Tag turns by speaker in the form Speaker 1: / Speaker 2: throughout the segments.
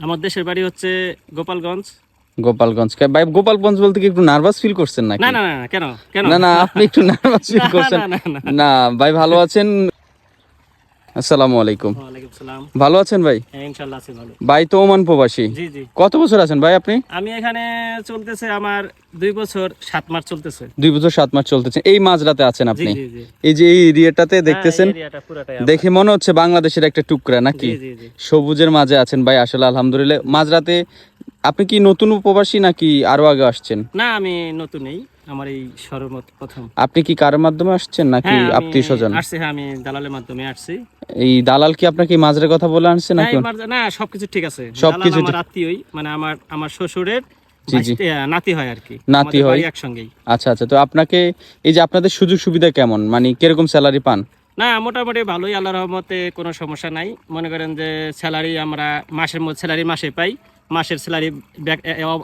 Speaker 1: আমার দেশের বাড়ি হচ্ছে গোপালগঞ্জ।
Speaker 2: গোপালগঞ্জ। ভাই গোপালগঞ্জ বলতে কি একটু নার্ভাস ফিল করছেন নাকি?
Speaker 1: না না না কেন? কেন?
Speaker 2: না না আপনি একটু নার্ভাস ফিল করছেন।
Speaker 1: না
Speaker 2: ভাই ভালো আছেন? আসসালামু আলাইকুম। ভালো আছেন ভাই?
Speaker 1: হ্যাঁ,
Speaker 2: ভাই তো ওমান প্রবাসী। কত বছর আছেন ভাই আপনি?
Speaker 1: আমি এখানে চলতেছে আমার দুই বছর সাত মাস চলতেছে।
Speaker 2: দুই বছর সাত মাস চলতেছে। এই মাঝরাতে আছেন আপনি? এই যে এই এরিয়াটাতে দেখতেছেন
Speaker 1: হ্যাঁ, আমার।
Speaker 2: দেখে মনে হচ্ছে বাংলাদেশের একটা টুকরা নাকি? সবুজের মাঝে আছেন ভাই আসলে আলহামদুলিল্লাহ। মাঝরাতে আপনি কি নতুন উপবাসী নাকি আরও আগে আসছেন?
Speaker 1: না আমি নতুনই আমার এই
Speaker 2: আপনি কি কার মাধ্যমে আসছেন নাকি
Speaker 1: হ্যাঁ,
Speaker 2: আত্মীয় স্বজন?
Speaker 1: আসছি হ্যাঁ আমি দালালের মাধ্যমে আসছি।
Speaker 2: এই দালাল কি আপনাকে কথা বলে আনছে নাকি?
Speaker 1: এবার- না সবকিছু ঠিক আছে।
Speaker 2: সবকিছু
Speaker 1: আমার আত্মীয়ই মানে আমার আমার শ্বশুরের নাতি হয় আর কি।
Speaker 2: নাতি হয়।
Speaker 1: একসঙ্গেই।
Speaker 2: আচ্ছা আচ্ছা তো আপনাকে এই যে আপনাদের সুযোগ সুবিধা কেমন? মানে কীরকম স্যালারি পান?
Speaker 1: না মোটামুটি ভালোই আল্লাহ রহমতে কোনো সমস্যা নাই। মনে করেন যে স্যালারি আমরা মাসের মধ্যে স্যালারি মাসে পাই। মাসের স্যালারি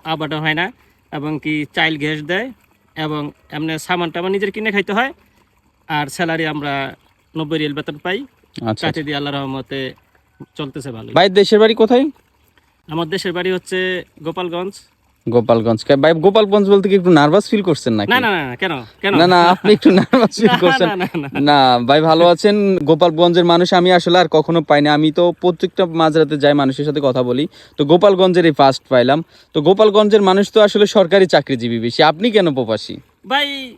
Speaker 1: আবারও হয় না। এবং কি চাইল্ড গ্যাস দেয়। এবং এমনি সামান টামান নিজের কিনে খাইতে হয়। আর স্যালারি আমরা নব্বই রিয়েল বেতন পাই। কাছে দিয়ে আল্লাহ রহমতে চলতেছে ভালো
Speaker 2: ভাই দেশের বাড়ি কোথায়?
Speaker 1: আমার দেশের বাড়ি হচ্ছে গোপালগঞ্জ।
Speaker 2: গোপালগঞ্জ। ভাই গোপালগঞ্জ বলতে কি একটু নার্ভাস ফিল করছেন নাকি?
Speaker 1: না না না কেন? কেন?
Speaker 2: না না আপনি একটু নার্ভাস ফিল করছেন।
Speaker 1: না,
Speaker 2: ভাই ভালো আছেন। গোপালগঞ্জের মানুষ আমি আসলে আর কখনো পাইনি আমি তো প্রত্যেকটা মাঝরাতে যাই মানুষের সাথে কথা বলি। তো গোপালগঞ্জের এই ফার্স্ট পাইলাম। তো গোপালগঞ্জের মানুষ তো আসলে সরকারি চাকরিজীবী বেশি। আপনি কেন প্রবাসী?
Speaker 1: ভাই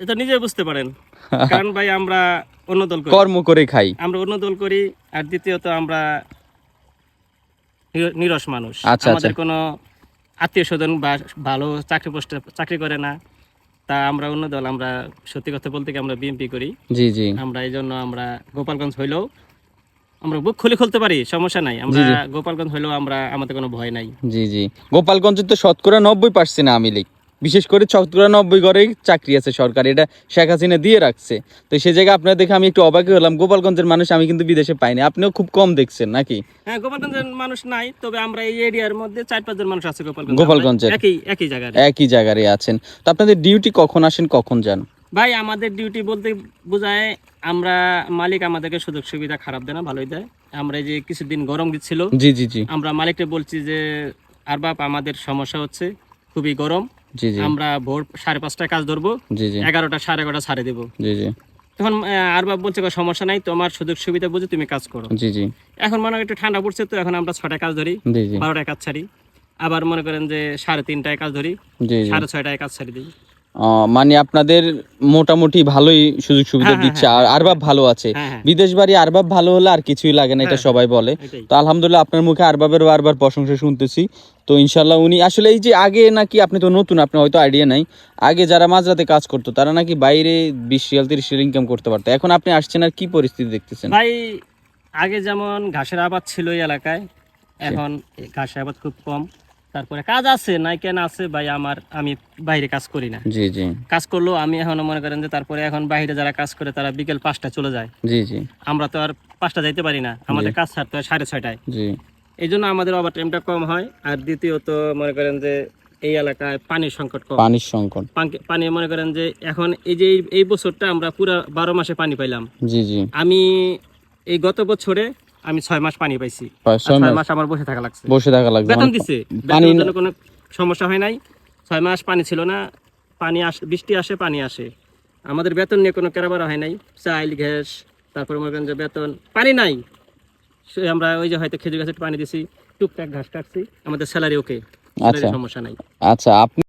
Speaker 1: এটা নিজে বুঝতে পারেন। কারণ ভাই আমরা অন্য দল
Speaker 2: কর্ম করে খাই।
Speaker 1: আমরা অন্য দল করি। আর দ্বিতীয়ত আমরা নির- নিরস মানুষ।
Speaker 2: আচ্ছা,
Speaker 1: আমাদের
Speaker 2: আচ্ছা।
Speaker 1: কোনো আত্মীয় স্বজন বা ভালো চাকরি পোস্টে চাকরি করে না তা আমরা অন্য দল আমরা সত্যি কথা বলতে কি আমরা বিএনপি করি।
Speaker 2: জি জি।
Speaker 1: আমরা এই জন্য আমরা গোপালগঞ্জ হইলেও আমরা বুক খুলে খুলতে পারি সমস্যা নাই। আমরা গোপালগঞ্জ হইলেও আমরা আমাদের কোনো ভয় নাই।
Speaker 2: জি জি। গোপালগঞ্জ তো শতকরা নব্বই পার্সেন্ট আওয়ামী লীগ। বিশেষ করে শতকরা নব্বই ঘরেই চাকরি আছে সরকার এটা শেখ হাসিনা দিয়ে রাখছে। তো সেই জায়গায় আপনার দেখে আমি একটু অবাক হলাম গোপালগঞ্জের মানুষ আমি কিন্তু বিদেশে পাইনি। আপনিও খুব কম দেখছেন নাকি?
Speaker 1: হ্যাঁ গোপালগঞ্জের মানুষ নাই তবে আমরা এই এরিয়ার মধ্যে চার পাঁচজন মানুষ আছে গোপালগঞ্জ।
Speaker 2: গোপালগঞ্জের?
Speaker 1: একই একই জায়গায়
Speaker 2: একই জায়গারই আছেন। তো আপনাদের ডিউটি কখন আসেন কখন যান?
Speaker 1: ভাই আমাদের ডিউটি বলতে বোঝায় আমরা মালিক আমাদেরকে সুযোগ সুবিধা খারাপ দেয় না ভালোই দেয়। আমরা এই যে কিছুদিন গরম দিচ্ছিল
Speaker 2: জি জি জি।
Speaker 1: আমরা মালিককে বলছি যে আর বাপ আমাদের সমস্যা হচ্ছে খুবই গরম। আমরা ভোর সাড়ে পাঁচটায় কাজ ধরবো এগারোটা সাড়ে এগারোটা ছাড়ে দেবো। তখন আর বাপ বলছে "কোনো সমস্যা নাই তোমার সুযোগ সুবিধা বুঝে তুমি কাজ করো।
Speaker 2: জি জি।
Speaker 1: এখন মনে হয় একটু ঠান্ডা পড়ছে তো এখন আমরা ছটায় কাজ ধরি বারোটায় কাজ ছাড়ি। আবার মনে করেন যে সাড়ে তিনটায় কাজ ধরি সাড়ে ছয়টায় কাজ ছাড়ি দিই
Speaker 2: মানে আপনাদের মোটামুটি ভালোই সুযোগ সুবিধা
Speaker 1: হ্যাঁ,
Speaker 2: দিচ্ছে আর আরবাব ভালো আছে।
Speaker 1: হ্যাঁ হ্যাঁ।
Speaker 2: বিদেশ বাড়ি আরবাব ভালো হলে আর কিছুই লাগে না এটা
Speaker 1: হ্যাঁ,
Speaker 2: সবাই বলে। তো আলহামদুলিল্লাহ আপনার মুখে আরবাবের বারবার প্রশংসা শুনতেছি। তো ইনশাল্লাহ উনি আসলে এই যে আগে নাকি আপনি তো নতুন আপনার হয়তো আইডিয়া নাই। আগে যারা মাঝরাতে কাজ করতো তারা নাকি বাইরে বিশ রিয়াল তিরিশ রিয়াল ইনকাম করতে পারতো। এখন আপনি আসছেন আর কি পরিস্থিতি দেখতেছেন?
Speaker 1: ভাই আগে যেমন ঘাসের আবাদ ছিল এই এলাকায় এখন ঘাসের আবাদ খুব কম। তারপরে কাজ আছে নাই কেন আছে ভাই আমার আমি বাইরে কাজ করি না।
Speaker 2: জি জি।
Speaker 1: কাজ করলেও আমি এখন মনে করেন যে তারপরে এখন বাইরে যারা কাজ করে তারা বিকেল পাঁচটা চলে যায়।
Speaker 2: জি জি।
Speaker 1: আমরা তো আর পাঁচটা যাইতে পারি না আমাদের কাজ ছাড়তে হয় সাড়ে ছয়টায়।
Speaker 2: জি।
Speaker 1: এই জন্য আমাদের ওভার টাইমটা কম হয় আর দ্বিতীয়ত মনে করেন যে এই এলাকায় পানির সংকট কম।
Speaker 2: পানির সংকট।
Speaker 1: পানি- মনে করেন যে এখন এই যে এই- এই বছরটা আমরা পুরো বারো মাসে পানি পাইলাম।
Speaker 2: জি জি।
Speaker 1: আমি এই গত বছরে আমি ছয় মাস পানি পাইছি।
Speaker 2: ছয় মাস
Speaker 1: আমার বসে থাকা লাগছে।
Speaker 2: বসে থাকা লাগবে
Speaker 1: বেতন
Speaker 2: মানে
Speaker 1: দিছে। বেতনের জন্য কোনো সমস্যা হয় নাই। ছয় মাস পানি ছিল না। পানি আসে বৃষ্টি আসে পানি আসে। আমাদের বেতন নিয়ে কোনো কেরাবারা হয় নাই। চাইল গ্যাস তারপরে মনে করেন যে বেতন পানি নাই। সে আমরা ওই যে হয়তো খেজুর গাছের পানি দিছি টুকটাক ঘাস কাটছি। আমাদের স্যালারি ওকে।
Speaker 2: আচ্ছা।
Speaker 1: সমস্যা নাই।
Speaker 2: আচ্ছা আপনি